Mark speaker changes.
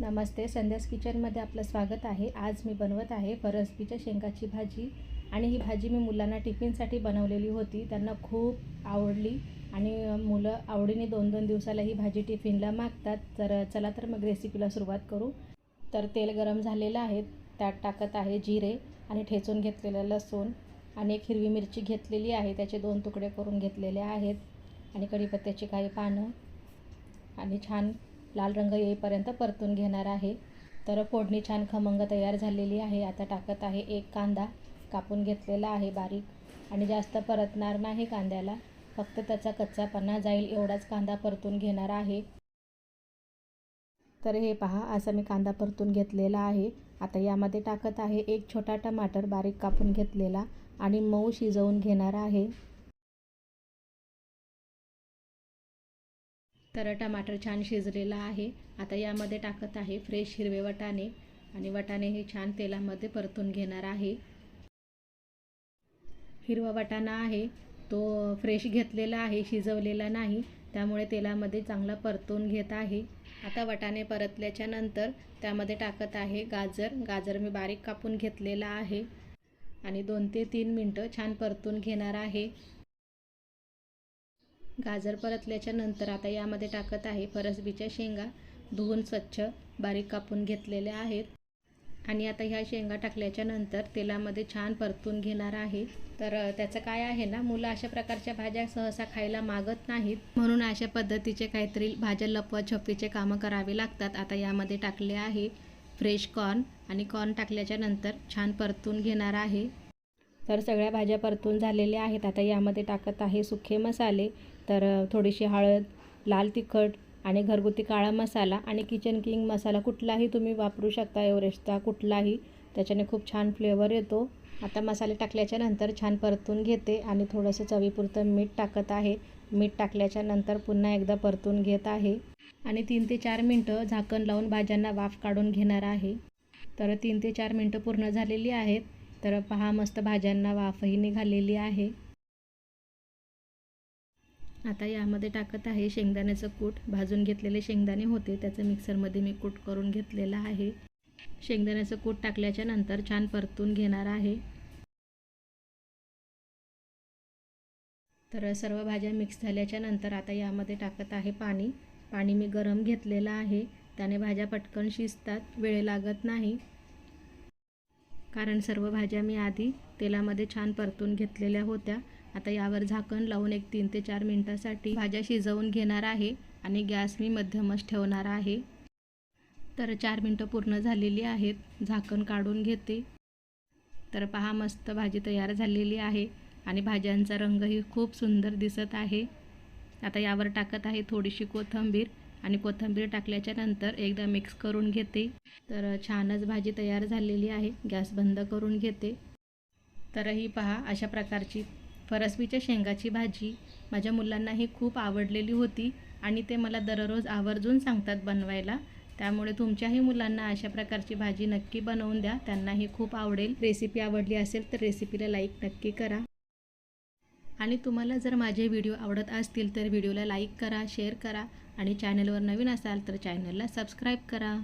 Speaker 1: नमस्ते संध्यास किचनमध्ये आपलं स्वागत आहे. आज मी बनवत आहे फरसबीच्या शेंगाची भाजी आणि ही भाजी मी मुलांना टिफिनसाठी बनवलेली होती. त्यांना खूप आवडली आणि मुलं आवडीने दोन दोन दिवसाला ही भाजी टिफिनला मागतात. तर चला तर मग रेसिपीला सुरुवात करू. तर तेल गरम झालेलं आहे. त्यात टाकत आहे जिरे आणि ठेचून घेतलेलं लसूण आणि एक हिरवी मिरची घेतलेली आहे. त्याचे दोन तुकडे करून घेतलेले आहेत आणि कढीपत्त्याची काही पानं आणि छान लाल रंग येईपर्यंत परतून घेणार आहे. तर फोडणी छान खमंग तयार झालेली आहे. आता टाकत आहे एक कांदा. कापून घेतलेला आहे बारीक. आणि जास्त परतणार नाही कांद्याला. फक्त त्याचा कच्चापणा जाईल एवढाच कांदा परतून घेणार आहे. तर हे पहा असं मी कांदा परतून घेतलेला आहे. आता यामध्ये टाकत आहे एक छोटा टमाटर बारीक कापून घेतलेला आणि मऊ शिजवून घेणार आहे. तर टमाटर छान शिजलेला आहे. आता यामध्ये टाकत आहे फ्रेश हिरवे वटाणे आणि वटाणे हे छान तेलामध्ये परतून घेणार आहे. हिरवा वटाणा आहे. तो फ्रेश घेतलेला आहे शिजवलेला नाही. त्यामुळे तेलामध्ये चांगला परतून घेत आहे. आता वटाणे परतल्याच्या नंतर त्यामध्ये टाकत आहे गाजर. गाजर मी बारीक कापून घेतलेला आहे. आणि दोन ते तीन मिनटं छान परतून घेणार आहे. गाजर परतल्याच्या नंतर आता यामध्ये टाकत आहे फरसबीच्या शेंगा. धुवून स्वच्छ बारीक कापून घेतलेल्या आहेत. आणि आता ह्या शेंगा टाकल्याच्या नंतर तेलामध्ये छान परतून घेणार आहे. तर त्याचं काय आहे ना मुलं अशा प्रकारच्या भाज्या सहसा खायला मागत नाहीत. म्हणून अशा पद्धतीचे काहीतरी भाज्या लपवा छपीचे कामं करावे लागतात. आता यामध्ये टाकले आहे फ्रेश कॉर्न आणि कॉर्न टाकल्याच्या नंतर छान परतून घेणार आहे. तर सगळ्या भाज्या परतून झालेल्या आहेत. आता यामध्ये टाकत आहे सुखे मसाले. तर थोडीशी हळद लाल तिखट आणि घरगुती काळा मसाला आणि किचन किंग मसाला कुठलाही तुम्ही वापरू शकता एव्हरेस्टचा कुठलाही. त्याच्याने खूप छान फ्लेवर येतो. आता मसाले टाकल्याच्या नंतर छान परतून घेते आणि थोडंसं चवीपुरतं मीठ टाकत आहे. मीठ टाकल्याच्या नंतर पुन्हा एकदा परतून घेत आहे. आणि तीन ते चार मिनटं झाकण लावून भाज्यांना वाफ काढून घेणार आहे. तर तीन ते चार मिनटं पूर्ण झालेली आहेत. तर पहा मस्त भाज्यांना वाफही निघालेली आहे. आता यामध्ये टाकत आहे शेंगदाण्याचं कूट. भाजून घेतलेले शेंगदाणे होते. त्याचं मिक्सरमध्ये मी कूट करून घेतलेलं आहे. शेंगदाण्याचं कूट टाकल्याच्या नंतर छान परतून घेणार आहे. तर सर्व भाज्या मिक्स झाल्याच्यानंतर आता यामध्ये टाकत आहे पाणी. पाणी मी गरम घेतलेलं आहे. त्याने भाज्या पटकन शिजतात. वेळ लागत नाही. कारण सर्व भाज्या मी आधी तेलामध्ये छान परतून घेतलेल्या होत्या. आता यावर झाकण लावून एक तीन ते चार मिनटासाठी भाज्या शिजवून घेणार आहे आणि गॅस मी मध्यमच ठेवणार आहे. तर चार मिनटं पूर्ण झालेली आहेत. झाकण काढून घेते. तर पहा मस्त भाजी तयार झालेली आहे आणि भाज्यांचा रंगही खूप सुंदर दिसत आहे. आता यावर टाकत आहे थोडीशी कोथिंबीर आणि कोथिंबीर टाकल्याच्या नंतर एकदा मिक्स करून घेते. तर छानच भाजी तयार झालेली आहे. गॅस बंद करून घेते. तर ही पहा अशा प्रकारची फरसबीच्या शेंगाची भाजी माझ्या मुलांनाही खूप आवडलेली होती आणि ते मला दररोज आवर्जून सांगतात बनवायला. त्यामुळे तुमच्याही मुलांना अशा प्रकारची भाजी नक्की बनवून द्या. त्यांनाही खूप आवडेल. रेसिपी आवडली असेल तर रेसिपीला लाईक नक्की करा. आणि तुम्हाला जर माझे व्हिडिओ आवडत असतील तर व्हिडिओला लाईक करा शेअर करा आणि चॅनलवर नवीन असाल तर चॅनलला सबस्क्राईब करा.